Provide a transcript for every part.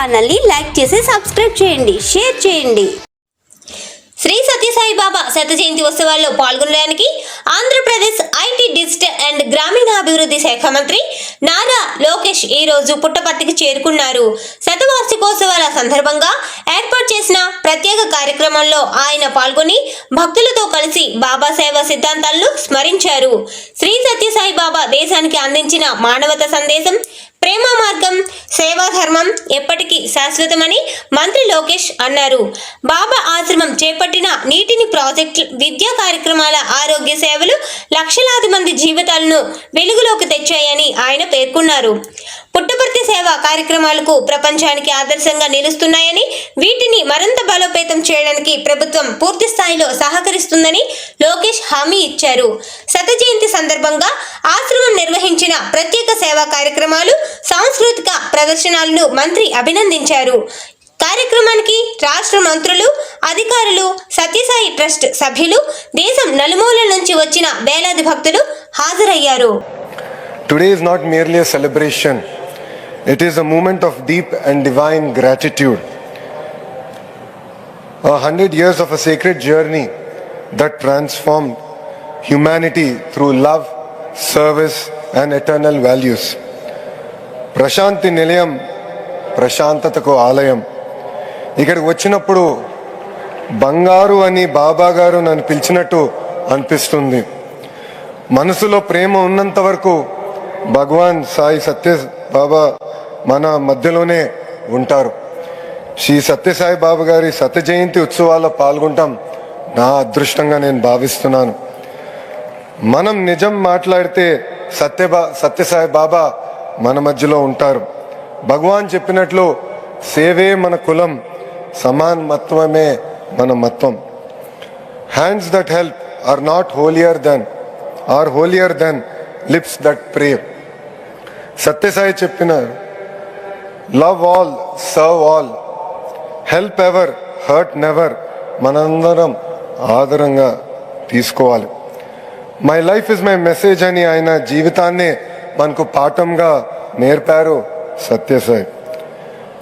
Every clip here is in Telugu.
ఛానల్ని లైక్ చేసి సబ్స్క్రైబ్ చేయండి షేర్ చేయండి. శ్రీ సత్యసాయి బాబా శత జయంతి ఉత్సవాల్లో పాల్గొనడానికి ఆంధ్రప్రదేశ్ ఐటీ డిజిటల్ అండ్ గ్రామీణాభివృద్ధి శాఖ మంత్రి నారా లోకేష్ ఈ రోజు పుట్టపర్తికి చేరుకున్నారు. శతవార్షికోత్సవాల సందర్భంగా ఏర్పాటు చేసిన ప్రత్యేక కార్యక్రమంలో ఆయన పాల్గొని భక్తులతో కలిసి బాబా సేవ సిద్ధాంతాలను స్మరించారు. శ్రీ సత్యసాయి బాబా దేశానికి అందించిన మానవత సందేశం ప్రేమ మార్గం సేవా ధర్మం ఎప్పటికీ శాశ్వతమని మంత్రి లోకేష్ అన్నారు. బాబా ఆశ్రమం చేపట్టిన నీటిని ప్రాజెక్టు విద్యా కార్యక్రమాల ఆరోగ్య సేవలు లక్షలాది మంది జీవితాలను వెలుగులోకి తెచ్చాయని ఆయన పేర్కొన్నారు. పుట్టపర్తి సేవా కార్యక్రమాలకు ప్రపంచానికి ఆదర్శంగా నిలుస్తున్నాయని వీటిని మరింత బలోపేతం చేయడానికి ప్రభుత్వం పూర్తి స్థాయిలో సహకరిస్తుందని లోకేష్ హామీ ఇచ్చారు. శత జయంతి సందర్భంగా ఆశ్రమం నిర్వహించిన ప్రత్యేక సేవా కార్యక్రమాలు సాంస్కృతిక ప్రదర్శనలను మంత్రి అభినందించారు. కార్యక్రమానికి రాష్ట్ర మంత్రులు అధికారులు సత్యసాయి ట్రస్ట్ సభ్యులు దేశం నలుమూలల నుంచి వచ్చిన వేలాది భక్తులు హాజరయ్యారు. Today is not merely celebration it is a moment of deep and divine gratitude. A hundred years of a sacred journey that transformed humanity through love, service, and eternal values. Prashanti Nilayam ప్రశాంతతకు ఆలయం ఇక్కడికి వచ్చినప్పుడు బంగారు అని బాబా గారు నన్ను పిలిచినట్టు అనిపిస్తుంది మనసులో ప్రేమ ఉన్నంత వరకు భగవాన్ సాయి సత్య బాబా మన మధ్యలోనే ఉంటారు. శ్రీ సత్యసాయి బాబు గారి సత్య జయంతి ఉత్సవాల్లో పాల్గొంటాం. నా అదృష్టంగా నేను భావిస్తున్నాను. మనం నిజం మాట్లాడితే సత్యబా సత్యసాయి బాబా మన మధ్యలో ఉంటారు. భగవాన్ చెప్పినట్లు సేవే మన కులం సమాన్ మత్వమే మన మత్వం. Hands that help are not holier than are holier than lips that pray Sathya Sai చెప్పిన love all serve all help ever hurt never మనందరం ఆదరంగా తీసుకోవాలి. My life is my message అని ఆయన జీవితాన్నే మనకు పాఠంగా నేర్పారు Sathya Sai.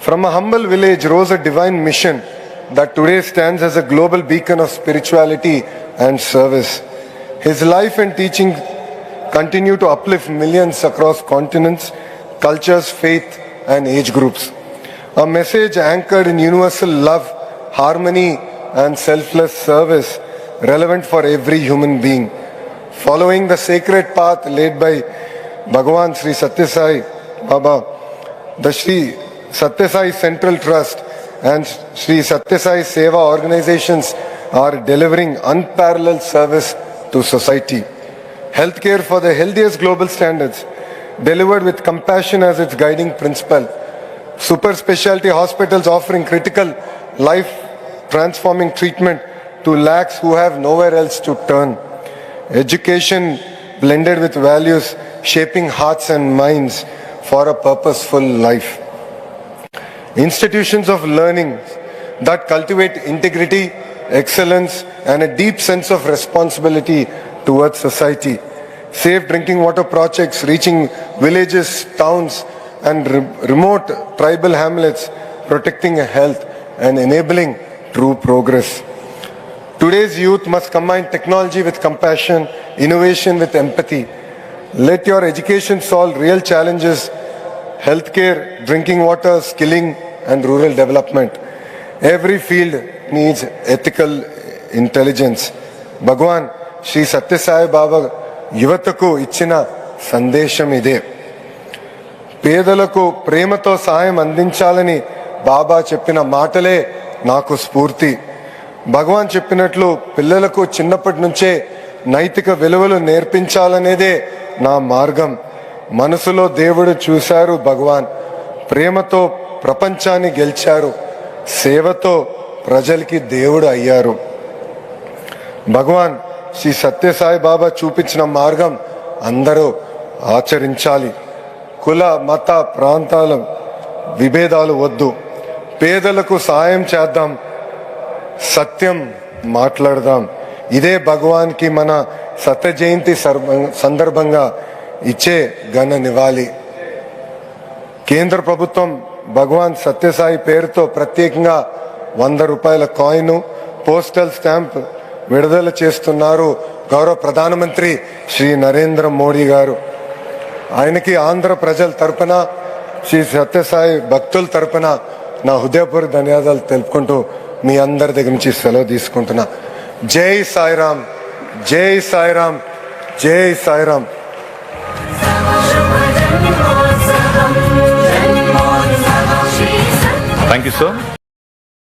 From a humble village rose a divine mission that today stands as a global beacon of spirituality and service his life and teaching continue to uplift millions across continents, cultures, faith, and age groups. A message anchored in universal love, harmony, and selfless service relevant for every human being. Following the sacred path laid by Bhagavan Sri Satyasai Baba, the Sri Satyasai Central Trust and Sri Satyasai Seva organizations are delivering unparalleled service to society. Healthcare for the healthiest global standards, delivered with compassion as its guiding principle. Super specialty hospitals offering critical life transforming treatment to lakhs who have nowhere else to turn. Education blended with values, shaping hearts and minds for a purposeful life. Institutions of learning that cultivate integrity, excellence, and a deep sense of responsibility towards society safe drinking water projects reaching villages, towns, and re remote tribal hamlets, protecting health and enabling true progress. Today's youth must combine technology with compassion, innovation with empathy. Let your education solve real challenges healthcare, drinking water, skilling, and rural development. Every field needs ethical intelligence. Bhagwan, Sri Satya Sai Baba యువతకు ఇచ్చిన సందేశం ఇదే. పేదలకు ప్రేమతో సహాయం అందించాలని బాబా చెప్పిన మాటలే నాకు స్ఫూర్తి. భగవాన్ చెప్పినట్లు పిల్లలకు చిన్నప్పటి నుంచే నైతిక విలువలు నేర్పించాలనేదే నా మార్గం. మనసులో దేవుడు చూశారు భగవాన్. ప్రేమతో ప్రపంచాన్ని గెలిచారు. సేవతో ప్రజలకి దేవుడు అయ్యారు. భగవాన్ శ్రీ సత్యసాయి బాబా చూపించిన మార్గం అందరూ ఆచరించాలి. కుల మత ప్రాంతాల విభేదాలు వద్దు. పేదలకు సాయం చేద్దాం. సత్యం మాట్లాడదాం. ఇదే భగవాన్కి మన సత్య జయంతి సందర్భంగా ఇచ్చే ఘన నివాళి. కేంద్ర ప్రభుత్వం భగవాన్ సత్యసాయి పేరుతో ప్రత్యేకంగా వంద రూపాయల కాయిన్ పోస్టల్ స్టాంప్ విడుదల చేస్తున్నారు గౌరవ ప్రధానమంత్రి శ్రీ నరేంద్ర మోడీ గారు. ఆయనకి ఆంధ్ర ప్రజల తరపున శ్రీ సత్యసాయి భక్తుల తరపున నా హృదయపూర్వక ధన్యవాదాలు తెలుపుకుంటూ మీ అందరి దగ్గర నుంచి సెలవు తీసుకుంటున్నా. జై సాయిరామ్ జై సాయిరామ్ జై సాయిరామ్. Thank you sir